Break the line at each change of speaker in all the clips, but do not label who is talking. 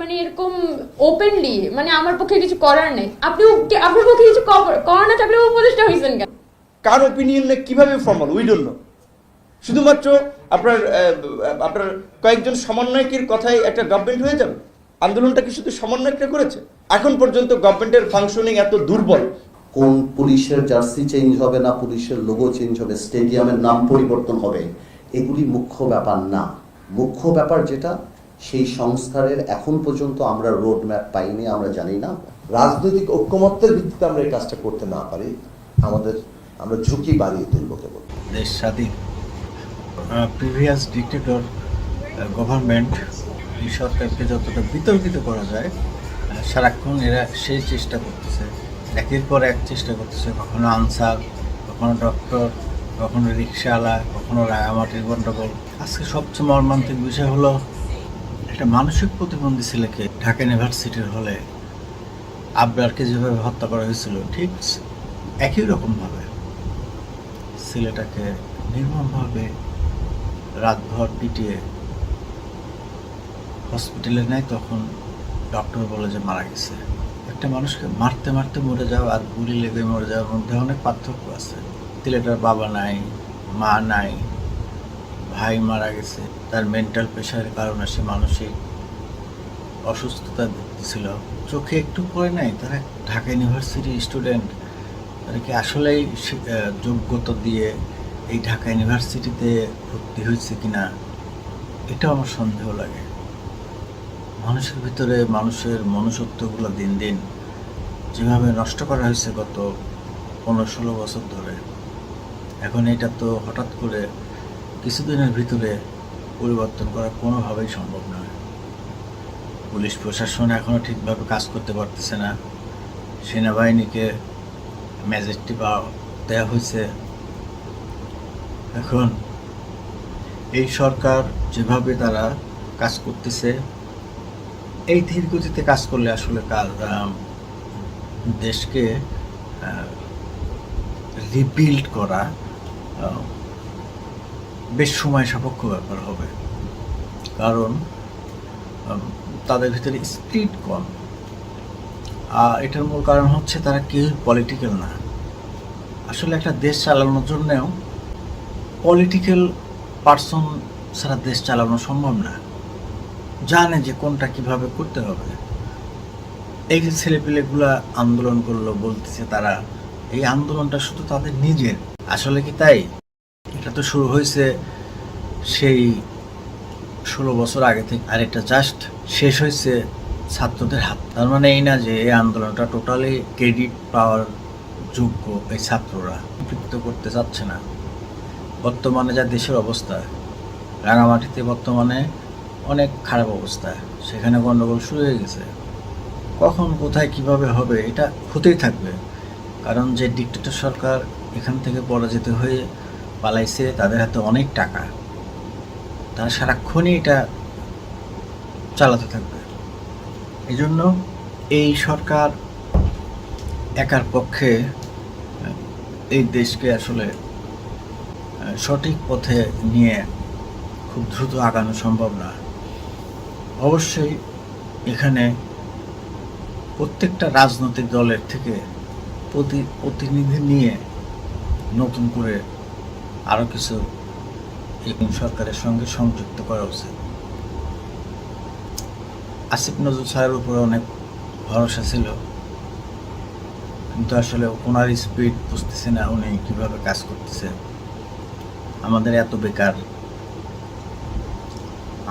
মানে এরকম ওপেনলি মানে আমার পক্ষে কিছু করার নেই। আপনি আপনার পক্ষে কিছু করার না থাকলে উপদেষ্টা হয়েছেন কেন?
কার ওপিনিয়নে কীভাবে ফর্মাল উই ডোন্ট নো শুধুমাত্র আপনার আপনার কয়েকজন সমন্বয়কের কথাই একটা গভর্নমেন্ট হয়ে যাবে? আন্দোলনটা কি শুধু সমন্বয়করা করেছে? এখন পর্যন্ত গভর্নমেন্টের ফাংশনিং এত দুর্বল।
কোন পুলিশের জার্সি চেঞ্জ হবে না পুলিশের লোগো চেঞ্জ হবে স্টেডিয়ামের নাম পরিবর্তন হবে এগুলি মুখ্য ব্যাপার না। মুখ্য ব্যাপার যেটা সেই সংস্কারের এখন পর্যন্ত আমরা রোড ম্যাপ পাইনি, আমরা জানি না।
রাজনৈতিক ঐক্যমত্যের ভিত্তিতে আমরা এই কাজটা করতে না পারি, আমাদের, আমরা ঝুঁকি বাড়িয়ে তুলব কেবল।
দেশ স্বাধীন প্রিভিয়াস ডিক্টেটর গভর্নমেন্ট এই সরকারকে যতটা বিতর্কিত করা যায় সারাক্ষণ এরা সেই চেষ্টা করতেছে। একের পর এক চেষ্টা করতেছে, কখনো আনসার, কখনো ডক্টর কখনো রিক্সাওয়ালা কখনো রাঙামাটির গণ্ডগোল আজকে সবচেয়ে মর্মান্তিক বিষয় হলো একটা মানসিক প্রতিবন্ধী ছেলেকে ঢাকা ইউনিভার্সিটির হলে আবরারকে যেভাবে হত্যা করা হয়েছিল, ঠিক একই রকমভাবে ছেলেটাকে নির্মমভাবে রাতভর পিটিয়ে হসপিটালে নেয়, তখন ডক্টর বলে যে মারা গেছে। একটা মানুষকে মারতে মারতে মরে যাওয়া আর গুলি লেগে মরে যাওয়ার মধ্যে অনেক পার্থক্য আছে। ছেলেটার বাবা নাই, মা নাই ভাই মারা গেছে, তার মেন্টাল প্রেশারের কারণে সে মানসিক অসুস্থতা ছিল চোখে একটু পড়ে নাই, তারা ঢাকা ইউনিভার্সিটির স্টুডেন্ট তারা কি আসলেই যোগ্যতা দিয়ে এই ঢাকা ইউনিভার্সিটিতে ভর্তি হয়েছে কিনা এটা আমার সন্দেহ লাগে। মানুষের ভিতরে মানুষের মনুষ্যত্বগুলো দিন দিন যেভাবে নষ্ট করা হয়েছে গত পনেরো ষোলো বছর ধরে, এখন এটা তো হঠাৎ করে কিছুদিনের ভিতরে পরিবর্তন করা কোনোভাবেই সম্ভব নয় পুলিশ প্রশাসন এখনও ঠিকভাবে কাজ করতে পারতেছে না। সেনাবাহিনীকে ম্যাজেস্টি বা দেওয়া হয়েছে। এখন এই সরকার যেভাবে তারা কাজ করতেছে এই ধীর গতিতে কাজ করলে আসলে আম, দেশকে রিবিল্ড করা বেশ সময় সাপেক্ষ ব্যাপার হবে। কারণ তাদের ভিতরে স্পিড কম। আর এটার মূল কারণ হচ্ছে তারা কেউ পলিটিক্যাল না। আসলে একটা দেশ চালানোর জন্যেও পলিটিক্যাল পার্সন ছাড়া দেশ চালানো সম্ভব না। জানে যে কোনটা কীভাবে করতে হবে। এই যে ছেলেপিলেগুলা আন্দোলন করল বলতেছে তারা, এই আন্দোলনটা শুধু তাদের নিজের। আসলে কি তাই? তো শুরু হয়েছে সেই ষোলো বছর আগে থেকে। আর এটা জাস্ট শেষ হয়েছে ছাত্রদের হাত। তার মানে এই না যে এই আন্দোলনটা টোটালি ক্রেডিট পাওয়ার যোগ্য এই ছাত্ররা। সম্পৃক্ত করতে চাচ্ছে না। বর্তমানে যা দেশের অবস্থা, রাঙামাটিতে বর্তমানে অনেক খারাপ অবস্থা। সেখানে গণ্ডগোল শুরু হয়ে গেছে। কখন, কোথায়, কীভাবে হবে এটা হতেই থাকবে। কারণ যে ডিক্টেটর সরকার এখান থেকে পরাজিত হয়ে পালাইছে, তাদের হাতে অনেক টাকা। তারা সারাক্ষণই এটা চালাতে থাকবে। এই জন্য এই সরকার একার পক্ষে এই দেশকে আসলে সঠিক পথে নিয়ে খুব দ্রুত আগানো সম্ভব না। অবশ্যই এখানে প্রত্যেকটা রাজনৈতিক দলের থেকে প্রতি, প্রতিনিধি নিয়ে নতুন করে আরও কিছু এই সরকারের সঙ্গে সংযুক্ত করা উচিত। আসিফ নজরুল স্যারের উপরে অনেক ভরসা ছিল, কিন্তু আসলে ওনার স্পিড বুঝতেছে না উনি কীভাবে কাজ করতেছে। আমাদের এত বেকার,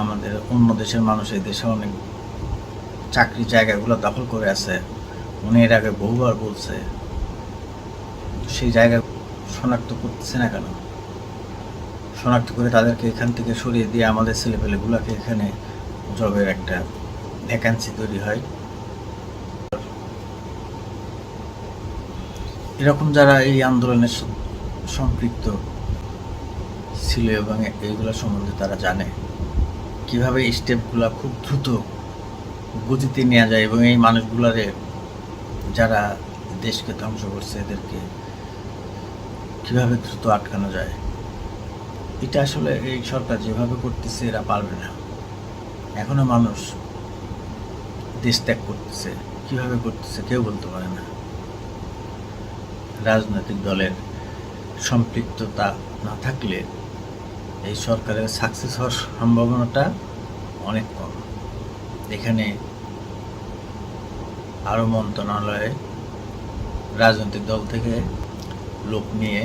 আমাদের অন্য দেশের মানুষ এই দেশে অনেক চাকরি জায়গাগুলো দখল করে আছে। উনি এর আগে বহুবার বলছে, সেই জায়গা শনাক্ত করতেছে না কেন? শনাক্ত করে তাদেরকে এখান থেকে সরিয়ে দিয়ে আমাদের ছেলেপেলেগুলোকে এখানে জবের একটা ভ্যাকান্সি তৈরি হয়। এরকম যারা এই আন্দোলনের সম্পৃক্ত ছিল এবং এইগুলো সম্বন্ধে তারা জানে কীভাবে এই স্টেপগুলো খুব দ্রুত গতিতে নেওয়া যায় এবং এই মানুষগুলারে যারা দেশকে ধ্বংস করছে এদেরকে কীভাবে দ্রুত আটকানো যায়। এটা আসলে এই সরকার যেভাবে করতেছে, এরা পারবে না। এখনও মানুষ দেশ ত্যাগ করতেছে। কীভাবে করতেছে কেউ বলতে পারে না। রাজনৈতিক দলের সম্পৃক্ততা না থাকলে এই সরকারের সাকসেস হওয়ার সম্ভাবনাটা অনেক কম। এখানে আরও মন্ত্রণালয়ে রাজনৈতিক দল থেকে লোক নিয়ে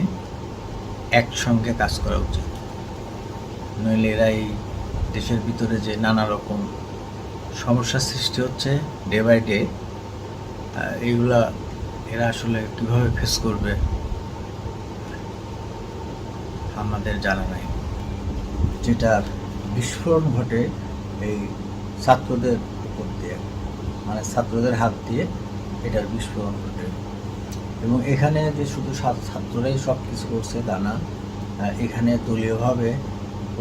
একসঙ্গে কাজ করা উচিত। নইলে এরা এই দেশের ভিতরে যে নানা রকম সমস্যার সৃষ্টি হচ্ছে ডে বাই ডে এইগুলা এরা আসলে কীভাবে ফেস করবে আমাদের জানা নাই। যেটার বিস্ফোরণ ঘটে এই ছাত্রদের উপর দিয়ে মানে ছাত্রদের হাত দিয়ে এটার বিস্ফোরণ ঘটে। এবং এখানে যে শুধু ছাত্ররাই সব কিছু করছে তা না এখানে দলীয়ভাবে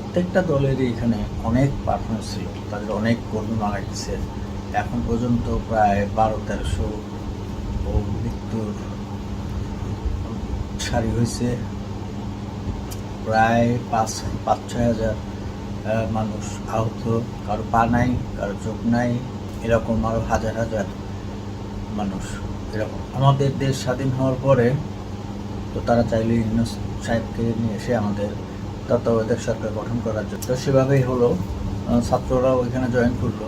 প্রত্যেকটা দলেরই এখানে অনেক পারফরমেন্স ছিল। তাদের অনেক কর্মী মারা গেছে এখন পর্যন্ত প্রায় বারো, তেরোশো ও মৃত্যুর সারি হয়েছে। প্রায় পাঁচ পাঁচ, ছয় হাজার মানুষ আহত। কারও পা নাই, কারও চোখ নাই, এরকম আরও হাজার হাজার মানুষ এরকম। আমাদের দেশ স্বাধীন হওয়ার পরে তো তারা চাইলে ইউনুস সাহেবকে নিয়ে এসে আমাদের তত্ত্বাবধায়ক সরকার গঠন করার জন্য। তো সেভাবেই হলো ছাত্ররা ওইখানে জয়েন করল।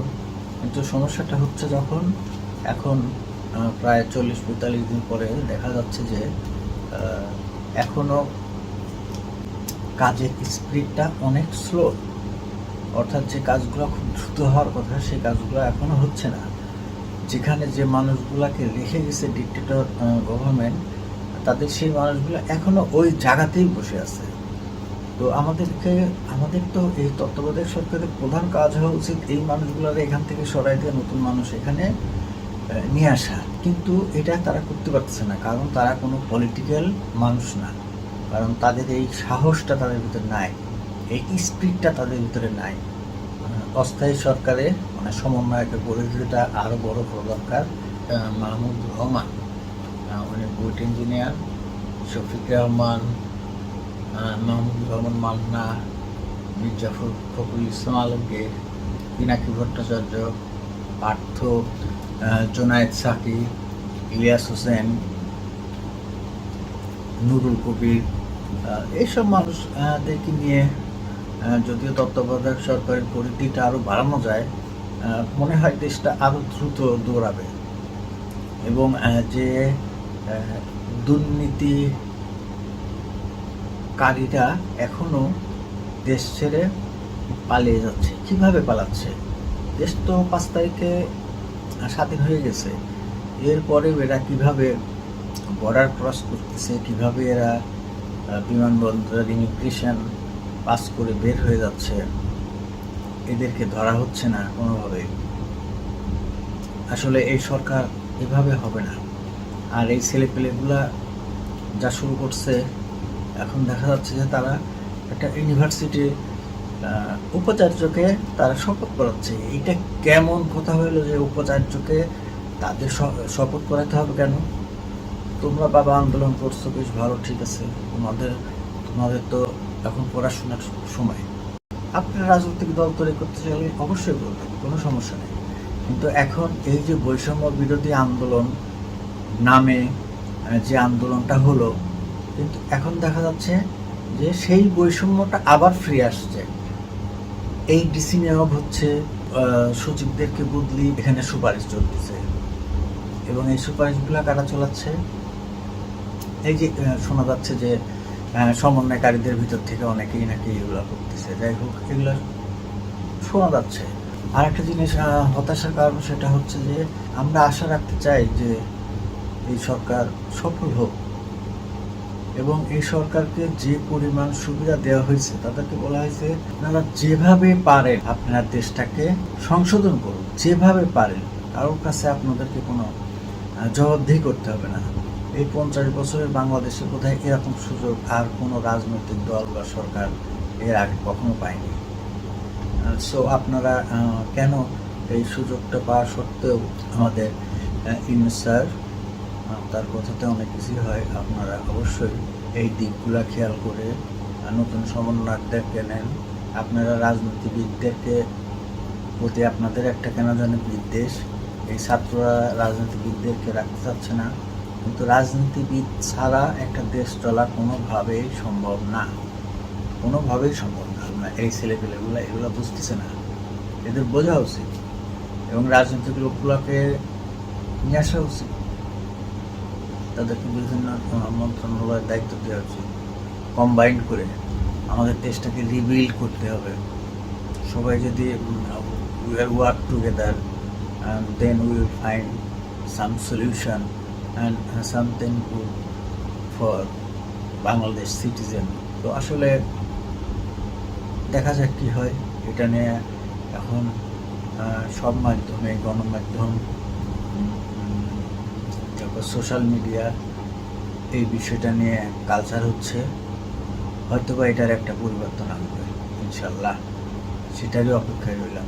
কিন্তু সমস্যাটা হচ্ছে যখন এখন প্রায় চল্লিশ পঁয়তাল্লিশ দিন পরে দেখা যাচ্ছে যে আহ, এখনও কাজের স্পিডটা অনেক স্লো অর্থাৎ যে কাজগুলো খুব দ্রুত হওয়ার কথা সেই কাজগুলো এখনও হচ্ছে না। যেখানে যে মানুষগুলোকে রেখে গেছে ডিক্টেটর গভর্নমেন্ট তাদের সেই মানুষগুলো এখনও ওই জায়গাতেই বসে আছে। তো আমাদেরকে, আমাদের তো এই তত্ত্বাবধায়ক সরকারের প্রধান কাজ হওয়া উচিত এই মানুষগুলোর এখান থেকে সরাই দিয়ে নতুন মানুষ এখানে নিয়ে আসা। কিন্তু এটা তারা করতে পারছে না, কারণ তারা কোনো পলিটিক্যাল মানুষ না। কারণ তাদের এই সাহসটা তাদের ভিতরে নাই, এই স্পিডটা তাদের ভিতরে নাই। অস্থায়ী সরকারে মানে সমন্বয়কের পরিধিটা আরও বড় করা দরকার মাহমুদ রহমান উনি বুয়েট ইঞ্জিনিয়ার, শফিক রহমান মাহমুদুর রহমান মান্না মির্জাফর ফখরুল ইসলাম আলমগীর, পিনাকি ভট্টাচার্য, পার্থ জোনায়েদ সাকি, ইলিয়াস হোসেন, নুরুল কবির এইসব মানুষদেরকে নিয়ে যদিও তত্ত্বাবধায়ক সরকারের পরিধিটা আরও বাড়ানো যায় মনে হয় দেশটা আরও দ্রুত দৌড়াবে। এবং যে দুর্নীতি কারীরা এখনও দেশ ছেড়ে পালিয়ে যাচ্ছে। কীভাবে পালাচ্ছে? দেশ তো পাঁচ তারিখে স্বাধীন হয়ে গেছে। এরপরে এরা কীভাবে বর্ডার ক্রস করতেছে, কীভাবে এরা বিমানবন্দরের ইমিগ্রেশন পাস করে বের হয়ে যাচ্ছে, এদেরকে ধরা হচ্ছে না কোনোভাবে। আসলে এই সরকার এভাবে হবে না। আর এই ছেলেপেলেগুলা যা শুরু করছে এখন দেখা যাচ্ছে যে তারা একটা ইউনিভার্সিটির আহ, উপাচার্যকে তারা শপথ করাচ্ছে। এইটা কেমন কথা হলো যে উপাচার্যকে তাদের শপথ করাতে হবে কেন? তোমরা বাবা আন্দোলন করছ বেশ ভালো ঠিক আছে। তোমাদের তোমাদের তো এখন পড়াশোনার সময়। আপনার রাজনৈতিক দল তৈরি করতে চাইলে অবশ্যই করবেন কোনো সমস্যা নেই। কিন্তু এখন এই যে বৈষম্য বিরোধী আন্দোলন নামে যে আন্দোলনটা হলো কিন্তু এখন দেখা যাচ্ছে যে সেই বৈষম্যটা আবার ফিরে আসছে। এই ডিসি নিয়োগ হচ্ছে সচিবদেরকে বদলি এখানে সুপারিশ চলতেছে। এবং এই সুপারিশগুলো কারা চলাচ্ছে? এই যে শোনা যাচ্ছে যে সমন্বয়কারীদের ভিতর থেকে অনেকেই নাকি এগুলো করতেছে। যাই হোক, এগুলো শোনা যাচ্ছে। আর একটা জিনিস হতাশার কারণ সেটা হচ্ছে যে, আমরা আশা রাখতে চাই যে এই সরকার সফল হোক। এবং এই সরকারকে যে পরিমাণ সুবিধা দেওয়া হয়েছে, তাদেরকে বলা হয়েছে, আপনারা যেভাবে পারেন আপনার দেশটাকে সংশোধন করুন। যেভাবে পারেন, কারোর কাছে আপনাদেরকে কোনো জবাবদিহি করতে হবে না। এই পঞ্চাশ বছরের বাংলাদেশে বোধহয় এরকম সুযোগ আর কোনো রাজনৈতিক দল বা সরকার এর আগে কখনো পায়নি। সো আপনারা কেন এই সুযোগটা পাওয়া সত্ত্বেও আমাদের ইউনুস স্যার তার কথাতে অনেক কিছুই হয়। আপনারা অবশ্যই এই দিকগুলা খেয়াল করে নতুন সমন্বয়কদেরকে নেন। আপনারা রাজনীতিবিদদেরকে প্রতি আপনাদের একটা কেন জানি বিদ্বেষ, এই ছাত্ররা রাজনীতিবিদদেরকে রাখতে চাচ্ছে না। কিন্তু রাজনীতিবিদ ছাড়া একটা দেশ চলা কোনোভাবেই সম্ভব না। কোনোভাবেই সম্ভব না। আপনার এই ছেলেপেলেগুলো, এগুলো বুঝতেছে না। এদের বোঝা উচিত। এবং রাজনৈতিক লোকগুলোকে নিয়ে আসা উচিত। তাদেরকে বিভিন্ন মন্ত্রণালয়ের দায়িত্ব দেওয়া উচিত কম্বাইন্ড করে আমাদের দেশটাকে রিবিল্ড করতে হবে। সবাই যদি work together then we will find some solution and something good for Bangladesh citizen তো আসলে দেখা যাক কী হয়। এটা নিয়ে এখন সব মাধ্যমে, গণমাধ্যম তারপর সোশ্যাল মিডিয়া এই বিষয়টা নিয়ে কালচার হচ্ছে, হয়তোবা এটার একটা পরিবর্তন আনবে, ইনশাল্লাহ। সেটারই অপেক্ষায় রইলাম।